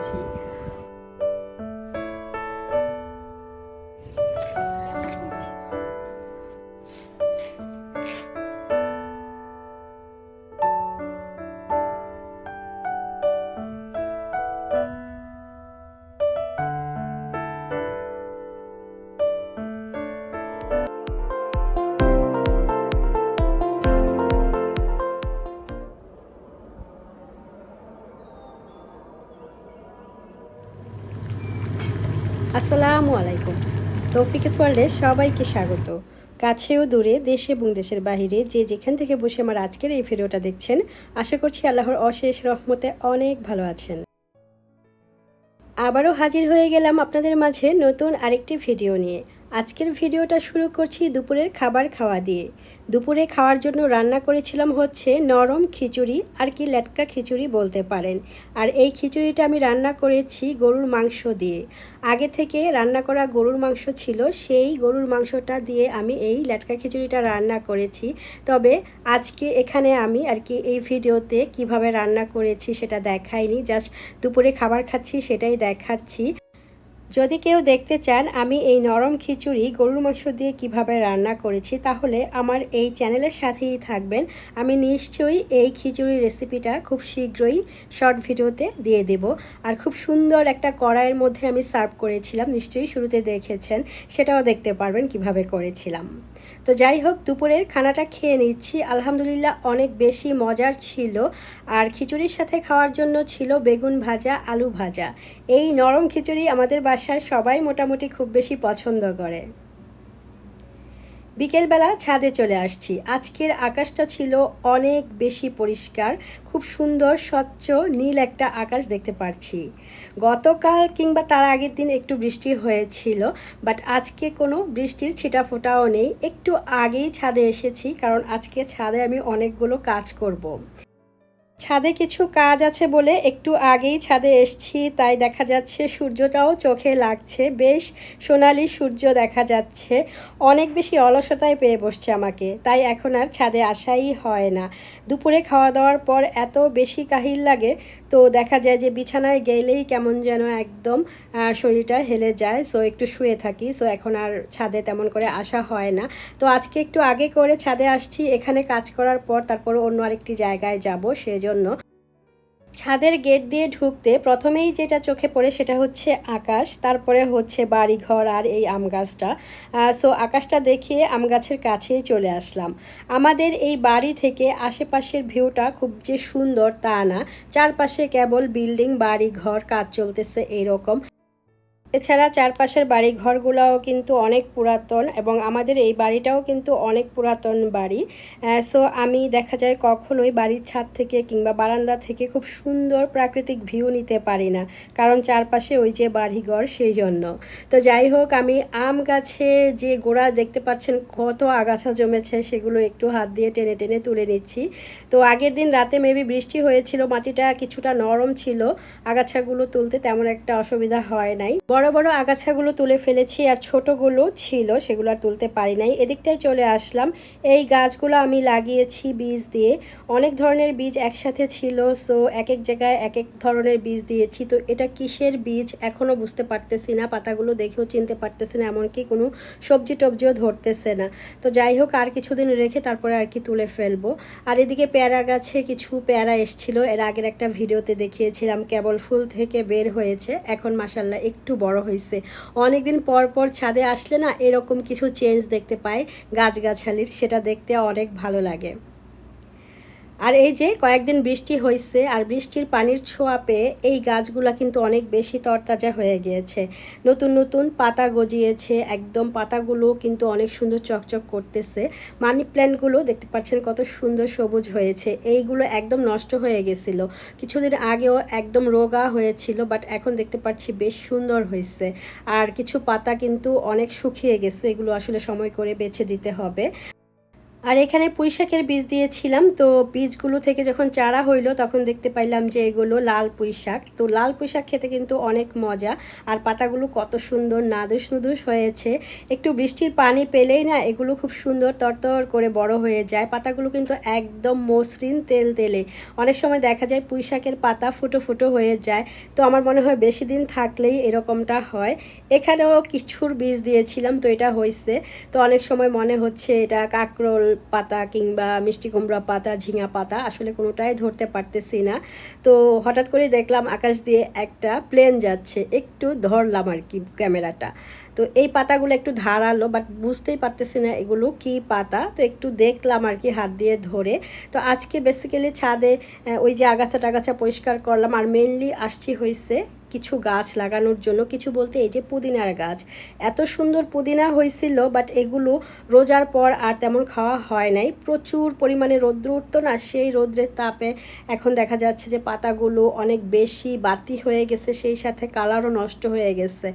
করছি আসসালামু আলাইকুম। তৌফিকেস ওয়ার্ল্ডে সবাইকে স্বাগত। কাছে ও দূরে, দেশে এবং দেশের বাহিরে যে যেখান থেকে বসে আমার আজকের এই ভিডিওটা দেখছেন, আশা করছি আল্লাহর অশেষ রহমতে অনেক ভালো আছেন। আবারও হাজির হয়ে গেলাম আপনাদের মাঝে নতুন আরেকটি ভিডিও নিয়ে। আজকের ভিডিওটা শুরু করছি দুপুরের খাবার খাওয়া দিয়ে। দুপুরে খাওয়ার জন্য রান্না করেছিলাম হচ্ছে নরম খিচুড়ি আর কি লেটকা খিচুড়ি বলতে পারেন। আর এই খিচুড়িটা আমি রান্না করেছি গরুর মাংস দিয়ে। আগে থেকে রান্না করা গরুর মাংস ছিল, সেই গরুর মাংসটা দিয়ে আমি এই লেটকা খিচুড়িটা রান্না করেছি। তবে আজকে এখানে আমি আর কি এই ভিডিওতে কীভাবে রান্না করেছি সেটা দেখাইনি, জাস্ট দুপুরে খাবার খাচ্ছি সেটাই দেখাচ্ছি। যদি কেউ দেখতে চান আমি এই নরম খিচুড়ি গরুর মাংস দিয়ে কীভাবে রান্না করেছি, তাহলে আমার এই চ্যানেলের সাথেই থাকবেন। আমি নিশ্চয়ই এই খিচুড়ি রেসিপিটা খুব শীঘ্রই শর্ট ভিডিওতে দিয়ে দেব। আর খুব সুন্দর একটা কড়াইয়ের মধ্যে আমি সার্ভ করেছিলাম, নিশ্চয়ই শুরুতে দেখেছেন, সেটাও দেখতে পারবেন কীভাবে করেছিলাম। তো যাই হোক, দুপুরের খানাটা খেয়ে নিচ্ছি। আলহামদুলিল্লাহ অনেক বেশি মজার ছিল। আর খিচুড়ির সাথে খাওয়ার জন্য ছিল বেগুন ভাজা, আলু ভাজা। এই নরম খিচুড়ি আমাদের বাসায় সবাই মোটামুটি খুব বেশি পছন্দ করে। বিকেলবেলা ছাদে চলে আসছি। আজকের আকাশটা ছিল অনেক বেশি পরিষ্কার, খুব সুন্দর, স্বচ্ছ, নীল একটা আকাশ দেখতে পারছি। গতকাল কিংবা তার আগের দিন একটু বৃষ্টি হয়েছিল, বাট আজকে কোনো বৃষ্টির ছিটা ফোটাও নেই। একটু আগেই ছাদে এসেছি, কারণ আজকে ছাদে আমি অনেকগুলো কাজ করব। ছাদে কিছু কাজ আছে বলে একটু আগেই ছাদে এসছি, তাই দেখা যাচ্ছে সূর্যটাও চোখে লাগছে। বেশ সোনালি সূর্য দেখা যাচ্ছে। অনেক বেশি অলসতায় পেয়ে বসছে আমাকে, তাই এখন আর ছাদে আসাই হয় না। দুপুরে খাওয়া দাওয়ার পর এত বেশি কাহিল লাগে, তো দেখা যায় যে বিছানায় গেলেই কেমন যেন একদম শরীরটা হেলে যায়। সো একটু শুয়ে থাকি সো এখন আর ছাদে তেমন করে আসা হয় না। তো আজকে একটু আগে করে ছাদে আসছি, এখানে কাজ করার পর তারপর অন্য আরেকটি জায়গায় যাব, সেজন্য ছাদের গেট দিয়ে ঢুকতে প্রথমেই যেটা চোখে পড়ে সেটা হচ্ছে আকাশ, তারপরে হচ্ছে বাড়িঘর আর এই আম গাছটা। সো আকাশটা দেখিয়ে আম গাছের কাছেই চলে আসলাম। আমাদের এই বাড়ি থেকে আশেপাশের ভিউটা খুব যে সুন্দর তা না। চারপাশে কেবল বিল্ডিং বাড়ি ঘর কাজ চলতেছে এইরকম এছাড়া চারপাশের বাড়ি ঘরগুলোও কিন্তু অনেক পুরাতন এবং আমাদের এই বাড়িটাও কিন্তু অনেক পুরাতন বাড়ি। সো আমি দেখা যায় কখনোই বাড়ির ছাদ থেকে কিংবা বারান্দা থেকে খুব সুন্দর প্রাকৃতিক ভিউ নিতে পারি না, কারণ চারপাশে ওই যে বাড়িঘর সেই জন্য। তো যাই হোক, আমি আম গাছের যে গোড়া দেখতে পাচ্ছেন কত আগাছা জমেছে সেগুলো একটু হাত দিয়ে টেনে টেনে তুলে নিচ্ছি। তো আগের দিন রাতে মেবি বৃষ্টি হয়েছিল, মাটিটা কিছুটা নরম ছিল, আগাছাগুলো তুলতে তেমন একটা অসুবিধা হয় নাই। বড় বড় আগাছাগুলো তুলে ফেলেছি আর ছোটগুলো ছিল, সেগুলো আর তুলতে পারি নাই। এদিকটাই চলে আসলাম। এই গাছগুলো আমি লাগিয়েছি বীজ দিয়ে। অনেক ধরনের বীজ একসাথে ছিল সো এক এক জায়গায় এক এক ধরনের বীজ দিয়েছি। তো এটা কিসের বীজ? এখনও বুঝতে পারতেছি না। পাতাগুলো দেখেও চিনতে পারতেছি না, এমনকি কোনো সবজি টবজিও ধরতেছে না। তো যাই হোক, আর কিছুদিন রেখে তারপরে আর কি তুলে ফেলব। আর এদিকে পেয়ারা গাছে কিছু পেয়ারা এসছিল। এর আগের একটা ভিডিওতে দেখিয়েছিলাম, কেবল ফুল থেকে বের হয়েছে। এখন মাসাল্লাহ একটু বড়। হয়েছে। অনেকদিন পর পর ছাদে আসলে না এরকম কিছু চেঞ্জ দেখতে পাই গাছগাছালির, সেটা দেখতে অনেক ভালো লাগে। আর এই যে কয়েকদিন বৃষ্টি হয়েছে আর বৃষ্টির পানির ছোঁয়া পেয়ে এই গাছগুলা কিন্তু অনেক বেশি তরতাজা হয়ে গিয়েছে। নতুন নতুন পাতা গজিয়েছে, একদম পাতাগুলো কিন্তু অনেক সুন্দর চকচক করতেছে। মানি প্ল্যান্টগুলো দেখতে পাচ্ছেন কত সুন্দর সবুজ হয়েছে, এইগুলো একদম নষ্ট হয়ে গেছিল। কিছুদিন আগেও একদম রোগা হয়েছিল, বাট এখন দেখতে পাচ্ছি বেশ সুন্দর হয়েছে আর কিছু পাতা কিন্তু অনেক শুকিয়ে গেছে, এগুলো আসলে সময় করে বেছে দিতে হবে। আর এখানে পুঁই শাকের বীজ দিয়েছিলাম, তো বীজগুলো থেকে যখন চারা হইল, তখন দেখতে পাইলাম যে এগুলো লাল পুঁই শাক। তো লাল পুঁই শাক খেতে কিন্তু অনেক মজা, আর পাতাগুলো কত সুন্দর নাদুস নুদুস হয়েছে। একটু বৃষ্টির পানি পেলেই না এগুলো খুব সুন্দর তরতর করে বড় হয়ে যায়, পাতাগুলো কিন্তু একদম মসৃণ তেল তেলে। অনেক সময় দেখা যায় পুঁই শাকের পাতা ফুটো ফুটো হয়ে যায়, তো আমার মনে হয় বেশি দিন থাকলেই এরকমটা হয়। এখানেও কিছুর বীজ দিয়েছিলাম, তো এটা হয়েছে তো অনেক সময় মনে হচ্ছে এটা কাকরোল পাতা কিংবা মিষ্টি কুমড়া পাতা, ঝিঙা পাতা আসলে কোনোটাই ধরতে পারতেছি না। তো হঠাৎ করে দেখলাম আকাশ দিয়ে একটা প্লেন যাচ্ছে, একটু ধরলাম আর কি ক্যামেরাটা। তো এই পাতাগুলো একটু ধারালো বাট বুঝতেই পারতেছি না এগুলো কি পাতা। তো একটু দেখলাম আর কি হাত দিয়ে ধরে। তো আজকে বেসিক্যালি ছাদে ওই যে আগাছা টাগাছা পরিষ্কার করলাম, আর মেনলি আসছি হয়েছে কিছু গাছ লাগানোর জন্য, কিছু বলতে এই যে পুদিনার গাছ। এত সুন্দর পুদিনা হয়েছিল বাট এগুলো রোজার পর আর তেমন খাওয়া হয় নাই। প্রচুর পরিমাণে রৌদ্র উঠতো না, সেই রৌদ্রের তাপে এখন দেখা যাচ্ছে যে পাতাগুলো অনেক বেশি বাতি হয়ে গেছে, সেই সাথে কালারও নষ্ট হয়ে গেছে।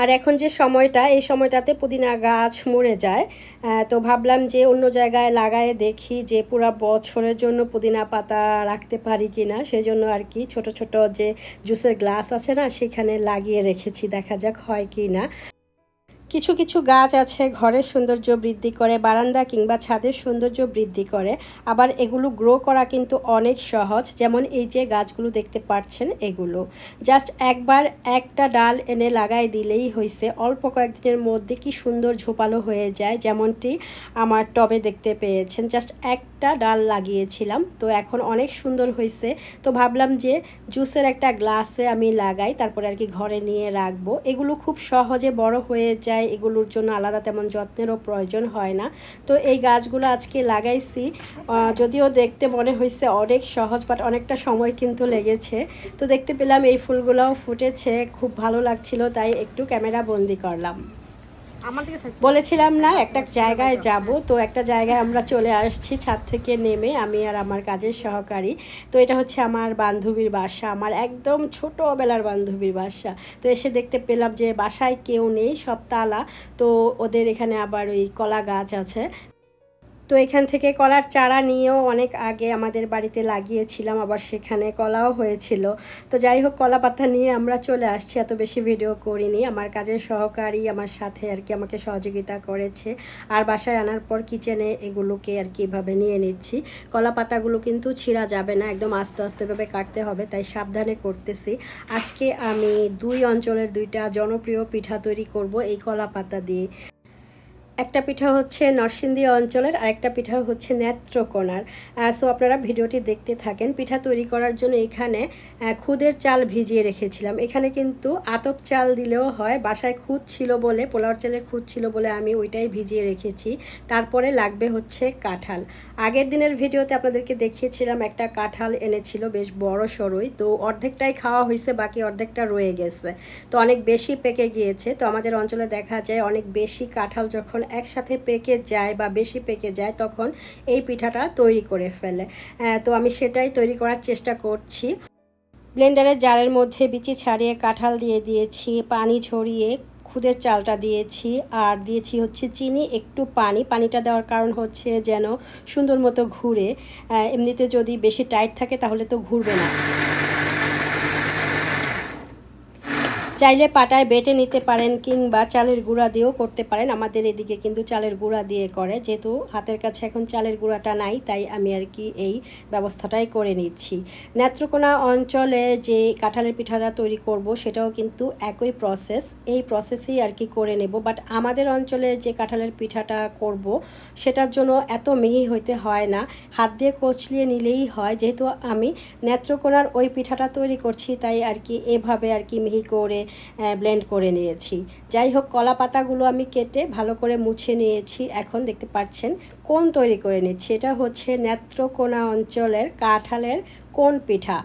আর এখন যে সময়টা, এই সময়টাতে পুদিনা গাছ মরে যায়। তো ভাবলাম যে অন্য জায়গায় লাগায়ে দেখি যে পুরা বছরের জন্য পুদিনা পাতা রাখতে পারি কি না সেই জন্য আর কি ছোট ছোট যে জুসের গ্লাস আছে না, সেখানে লাগিয়ে রেখেছি। দেখা যাক হয় কি না কিছু কিছু গাছ আছে, ঘরের সৌন্দর্য বৃদ্ধি করে, বারান্দা কিংবা ছাদের সৌন্দর্য বৃদ্ধি করে। আবার এগুলো গ্রো করা কিন্তু অনেক সহজ, যেমন এই যে গাছগুলো দেখতে পাচ্ছেন এগুলো। জাস্ট একবার একটা ডাল এনে লাগাই দিলেই হয়েছে অল্প কয়েকদিনের মধ্যে কি সুন্দর ঝোপালো হয়ে যায়, যেমনটি আমার টবে দেখতে পেয়েছেন। জাস্ট একটা ডাল লাগিয়েছিলাম, তো এখন অনেক সুন্দর হয়েছে তো ভাবলাম যে জুসের একটা গ্লাসে আমি লাগাই, তারপরে আর কি ঘরে নিয়ে রাখব। এগুলো খুব সহজে বড় হয়ে যায় এগুলোর জন্য আলাদা তেমন যত্নেরও প্রয়োজন হয় না। তো এই গাছগুলো আজকে লাগাইছি। যদিও দেখতে মনে হয়েছে অনেক সহজ বাট অনেকটা সময় কিন্তু লেগেছে। তো দেখতে পেলাম এই ফুলগুলোও ফুটেছে, খুব ভালো লাগছিল, তাই একটু ক্যামেরা বন্দি করলাম। বলেছিলাম না, একটা জায়গায় যাব। তো একটা জায়গায় আমরা চলে আসছি, ছাদ থেকে নেমে আমি আর আমার কাজের সহকারী। তো এটা হচ্ছে আমার বান্ধবীর বাসা, আমার একদম ছোটোবেলার বান্ধবীর বাসা। তো এসে দেখতে পেলাম যে বাসায় কেউ নেই, সব তালা। তো ওদের এখানে আবার ওই কলা গাছ আছে। তো এখান থেকে কলার চারা নিয়েও অনেক আগে আমাদের বাড়িতে লাগিয়েছিলাম, আবার সেখানে কলাও হয়েছিল। তো যাই হোক, কলা পাতা নিয়ে আমরা চলে আসছি, এত বেশি ভিডিও করিনি। আমার কাজের সহকারী আমার সাথে আর কি আমাকে সহযোগিতা করেছে, আর বাসায় আনার পর কিচেনে এগুলোকে আর কি এভাবে নিয়ে নিচ্ছি। কলা পাতাগুলো কিন্তু ছিঁড়া যাবে না, একদম আস্তে আস্তেভাবে কাটতে হবে, তাই সাবধানে করতেছি। আজকে আমি দুই অঞ্চলের দুইটা জনপ্রিয় পিঠা তৈরি করব এই কলা পাতা দিয়ে। একটা পিঠা হচ্ছে নরসিংদী অঞ্চলের আর একটা পিঠা হচ্ছে নেত্রকোনার। সো আপনারা ভিডিওটি দেখতে থাকেন। পিঠা তৈরি করার জন্য এখানে খুদের চাল ভিজিয়ে রেখেছিলাম। এখানে কিন্তু আতপ চাল দিলেও হয়, বাসায় খুদ ছিল বলে, পোলাওর চালের খুদ ছিল বলে আমি ওইটাই ভিজিয়ে রেখেছি। তারপরে লাগবে হচ্ছে কাঁঠাল। আগের দিনের ভিডিওতে আপনাদেরকে দেখিয়েছিলাম, একটা কাঁঠাল এনেছিল বেশ বড় সড়ই তো অর্ধেকটাই খাওয়া হয়েছে, বাকি অর্ধেকটা রয়ে গেছে। তো অনেক বেশি পেকে গিয়েছে। তো আমাদের অঞ্চলে দেখা যায়, অনেক বেশি কাঁঠাল যখন একসাথে পেকে যায় বা বেশি পেকে যায়, তখন এই পিঠাটা তৈরি করে ফেলে। তো আমি সেটাই তৈরি করার চেষ্টা করছি। ব্লেন্ডারের জারের মধ্যে বিচি ছাড়িয়ে কাঁঠাল দিয়ে দিয়েছি, পানি ঝরিয়ে খুদের চালটা দিয়েছি, আর দিয়েছি হচ্ছে চিনি, একটু পানি। পানিটা দেওয়ার কারণ হচ্ছে যেন সুন্দর মতো ঘুরে। এমনিতে যদি বেশি টাইট থাকে তাহলে তো ঘুরবে না। চাইলে পাটায় বেটে নিতে পারেন কিংবা চালের গুঁড়া দিয়েও করতে পারেন। আমাদের এদিকে কিন্তু চালের গুঁড়া দিয়ে করে। যেহেতু হাতের কাছে এখন চালের গুঁড়াটা নাই, তাই আমি আর কি এই ব্যবস্থাটাই করে নিচ্ছি। নেত্রকোনা অঞ্চলে যে কাঁঠালের পিঠাটা তৈরি করব, সেটাও কিন্তু একই প্রসেস এই প্রসেসেই আর কি করে নেব। বাট আমাদের অঞ্চলের যে কাঁঠালের পিঠাটা করব, সেটার জন্য এত মিহি হইতে হয় না। হাত দিয়ে কচলিয়ে নিলেই হয়। যেহেতু আমি নেত্রকোনার ওই পিঠাটা তৈরি করছি, তাই আর কি এভাবে আর কি মিহি করে ব্লেন্ড করে নিয়েছি। যাই হোক, কলা পাতাগুলো আমি কেটে ভালো করে মুছে নিয়েছি। এখন দেখতে পাচ্ছেন কোন তৈরি করে নিচ্ছি। এটা হচ্ছে নেত্রকোনা অঞ্চলের কাঁঠালের কোন পিঠা।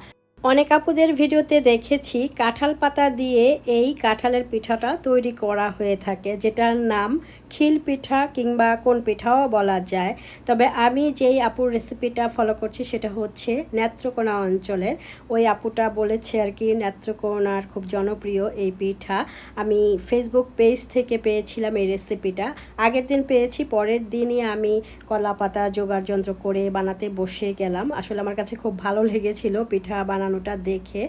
অনেক আপুদের ভিডিওতে দেখেছি, কাঁঠাল পাতা দিয়ে এই কাঁঠালের পিঠাটা তৈরি করা হয়ে থাকে, যেটার নাম খিল পিঠা কিংবা কোন পিঠাও বলা যায়। তবে আমি যেই আপুর রেসিপিটা ফলো করছি সেটা হচ্ছে নেত্রকোনা অঞ্চলের। ওই আপুটা বলেছে আর কি, নেত্রকোনার খুব জনপ্রিয় এই পিঠা। আমি ফেসবুক পেজ থেকে পেয়েছিলাম এই রেসিপিটা আগের দিন পেয়েছি, পরের দিনই আমি কলা পাতা জোগাড় যন্ত্র করে বানাতে বসে গেলাম। আসলে আমার কাছে খুব ভালো লেগেছিল পিঠা বানানোটা দেখে।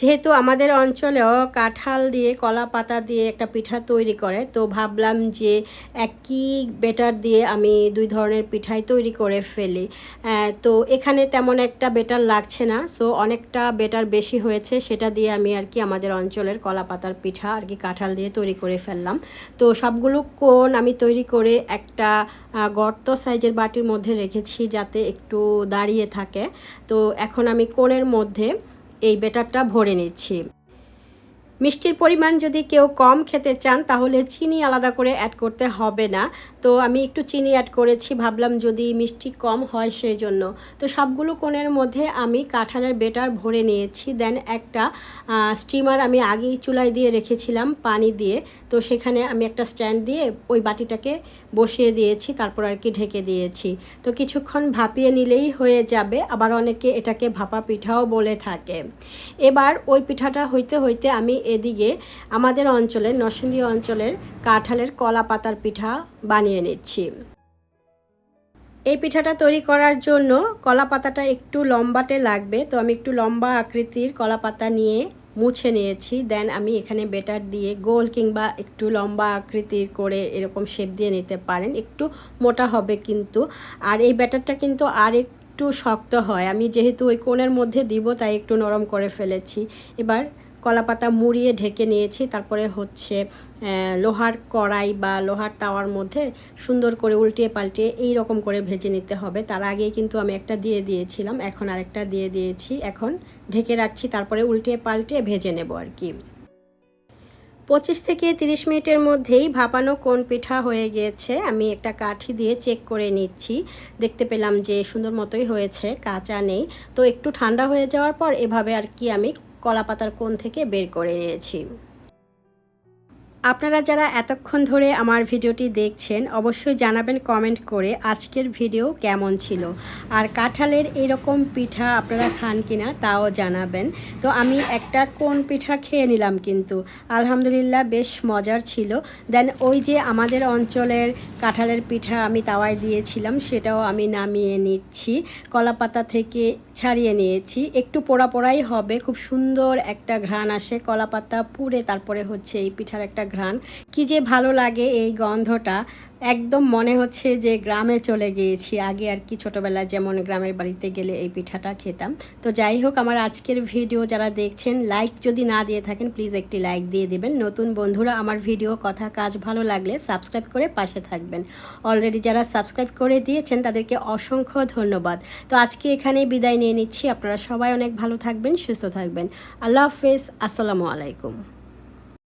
যেহেতু আমাদের অঞ্চলেও কাঁঠাল দিয়ে কলা পাতা দিয়ে একটা পিঠা তৈরি করে, তো ভাবলাম যে একই বেটার দিয়ে আমি দুই ধরনের পিঠাই তৈরি করে ফেলি। তো এখানে তেমন একটা বেটার লাগছে না সো অনেকটা বেটার বেশি হয়েছে, সেটা দিয়ে আমি আর কি আমাদের অঞ্চলের কলা পাতার পিঠা আর কি কাঁঠাল দিয়ে তৈরি করে ফেললাম। তো সবগুলো কোন আমি তৈরি করে একটা গর্ত সাইজের বাটির মধ্যে রেখেছি যাতে একটু দাঁড়িয়ে থাকে। তো এখন আমি কোণের মধ্যে এই বেটারটা ভরে নিচ্ছি। মিষ্টির পরিমাণ যদি কেউ কম খেতে চান, তাহলে চিনি আলাদা করে অ্যাড করতে হবে না। তো আমি একটু চিনি অ্যাড করেছি, ভাবলাম যদি মিষ্টি কম হয় সেই জন্য তো সবগুলো কোণের মধ্যে আমি কাঁঠালের বেটার ভরে নিয়েছি। দেন একটা স্টিমার আমি আগেই চুলায় দিয়ে রেখেছিলাম পানি দিয়ে। তো সেখানে আমি একটা স্ট্যান্ড দিয়ে ওই বাটিটাকে বসিয়ে দিয়েছি, তারপর আর কি ঢেকে দিয়েছি। তো কিছুক্ষণ ভাপিয়ে নিলেই হয়ে যাবে। আবার অনেকে এটাকে ভাপা পিঠাও বলে থাকে। এবার ওই পিঠাটা হইতে হইতে আমি এদিকে আমাদের অঞ্চলের নরসিংদী অঞ্চলের কাঁঠালের কলা পাতার পিঠা বানিয়ে নিচ্ছি। এই পিঠাটা তৈরি করার জন্য কলা পাতাটা একটু লম্বাটে লাগবে, তো আমি একটু লম্বা আকৃতির কলা পাতা নিয়ে মুছে নিয়েছি। দেন আমি এখানে বেটার দিয়ে গোল কিংবা একটু লম্বা আকৃতির করে এরকম শেপ দিয়ে নিতে পারেন। একটু মোটা হবে কিন্তু। আর এই ব্যাটারটা কিন্তু আর একটু শক্ত হয়। আমি যেহেতু ওই কোণের মধ্যে দিব, তাই একটু নরম করে ফেলেছি। এবার কলাপাতা মুড়িয়ে ঢেকে নিয়েছি, তারপরে হচ্ছে লোহার কড়াই বা লোহার তাওয়ার মধ্যে সুন্দর করে উল্টিয়ে পাল্টিয়ে এই রকম করে ভেজে নিতে হবে। তার আগেই কিন্তু আমি একটা দিয়ে দিয়েছিলাম, এখন আরেকটা দিয়ে দিয়েছি। এখন ঢেকে রাখছি, তারপরে উল্টিয়ে পাল্টিয়ে ভেজে নেব আর কি। পঁচিশ থেকে তিরিশ মিনিটের মধ্যেই ভাপানো কোন পিঠা হয়ে গিয়েছে আমি একটা কাঠি দিয়ে চেক করে নিচ্ছি। দেখতে পেলাম যে সুন্দর মতোই হয়েছে, কাঁচা নেই। তো একটু ঠান্ডা হয়ে যাওয়ার পর এভাবে আর কি আমি কলা পাতার কোণ থেকে বের করে নিয়েছি। আপনারা যারা এতক্ষণ ধরে আমার ভিডিওটি দেখছেন, অবশ্যই জানাবেন কমেন্ট করে আজকের ভিডিও কেমন ছিল। আর কাঁঠালের এরকম পিঠা আপনারা খান কিনা তাও জানাবেন। তো আমি একটা কোন পিঠা খেয়ে নিলাম কিন্তু। আলহামদুলিল্লাহ বেশ মজার ছিল। দেন ওই যে আমাদের অঞ্চলের কাঁঠালের পিঠা আমি তাওয়ায় দিয়েছিলাম, সেটাও আমি নামিয়ে নিচ্ছি। কলাপাতা থেকে ছাড়িয়ে নিয়েছি। একটু পোড়া পোড়াই হবে, খুব সুন্দর একটা ঘ্রাণ আসে, কলাপাতা পুড়ে তারপরে হচ্ছে এই পিঠার একটা ঘ্রাণ। কি যে ভালো লাগে এই গন্ধটা। একদম মনে হচ্ছে যে গ্রামে চলে গিয়েছি। আগে আর কি ছোটোবেলায় যেমন গ্রামের বাড়িতে গেলে এই পিঠাটা খেতাম। তো যাই হোক, আমার আজকের ভিডিও যারা দেখছেন লাইক যদি না দিয়ে থাকেন প্লিজ একটি লাইক দিয়ে দেবেন। নতুন বন্ধুরা, আমার ভিডিও কথা কাজ ভালো লাগলে সাবস্ক্রাইব করে পাশে থাকবেন। অলরেডি যারা সাবস্ক্রাইব করে দিয়েছেন, তাদেরকে অসংখ্য ধন্যবাদ। তো আজকে এখানেই বিদায় নিয়ে নিচ্ছি। আপনারা সবাই অনেক ভালো থাকবেন, সুস্থ থাকবেন। আল্লাহ হাফেজ। আসসালামু আলাইকুম।